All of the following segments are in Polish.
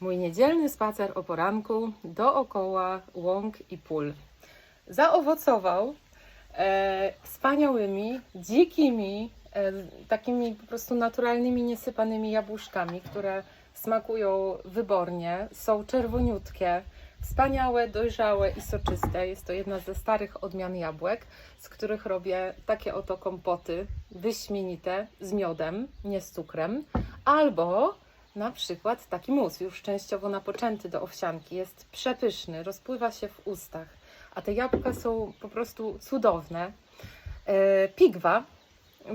Mój niedzielny spacer o poranku dookoła łąk i pól zaowocował e, wspaniałymi, dzikimi, e, takimi po prostu naturalnymi, niesypanymi jabłuszkami, które smakują wybornie, są czerwoniutkie, wspaniałe, dojrzałe i soczyste. Jest to jedna ze starych odmian jabłek, z których robię takie oto kompoty wyśmienite z miodem, nie z cukrem, albo na przykład taki mus, już częściowo napoczęty do owsianki. Jest przepyszny, rozpływa się w ustach, a te jabłka są po prostu cudowne. E, Pigwa.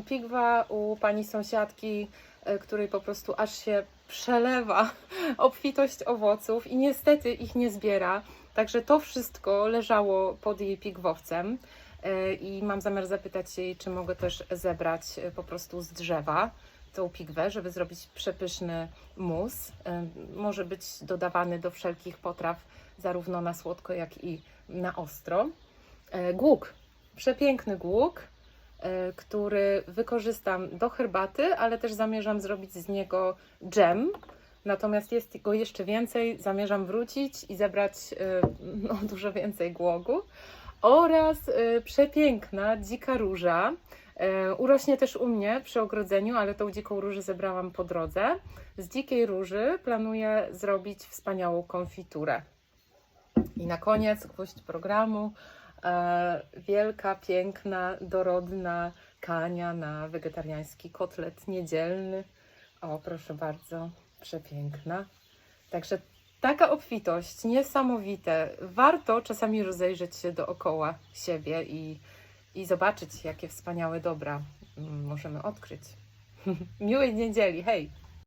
Pigwa u pani sąsiadki, e, której po prostu aż się przelewa obfitość owoców i niestety ich nie zbiera. Także to wszystko leżało pod jej pigwowcem e, i mam zamiar zapytać jej, czy mogę też zebrać po prostu z drzewa tą pigwę, żeby zrobić przepyszny mus. Może być dodawany do wszelkich potraw, zarówno na słodko, jak i na ostro. E, Głuk, przepiękny głuk, e, który wykorzystam do herbaty, ale też zamierzam zrobić z niego dżem. Natomiast jest go jeszcze więcej, zamierzam wrócić i zebrać e, no, dużo więcej głogu. Oraz e, przepiękna dzika róża. E, Urośnie też u mnie przy ogrodzeniu, ale tą dziką różę zebrałam po drodze. Z dzikiej róży planuję zrobić wspaniałą konfiturę. I na koniec gwóźdź programu. E, wielka, piękna, dorodna kania na wegetariański kotlet niedzielny. O, proszę bardzo, przepiękna. Także taka obfitość, niesamowite. Warto czasami rozejrzeć się dookoła siebie i, i zobaczyć, jakie wspaniałe dobra mm, możemy odkryć. Miłej niedzieli, hej!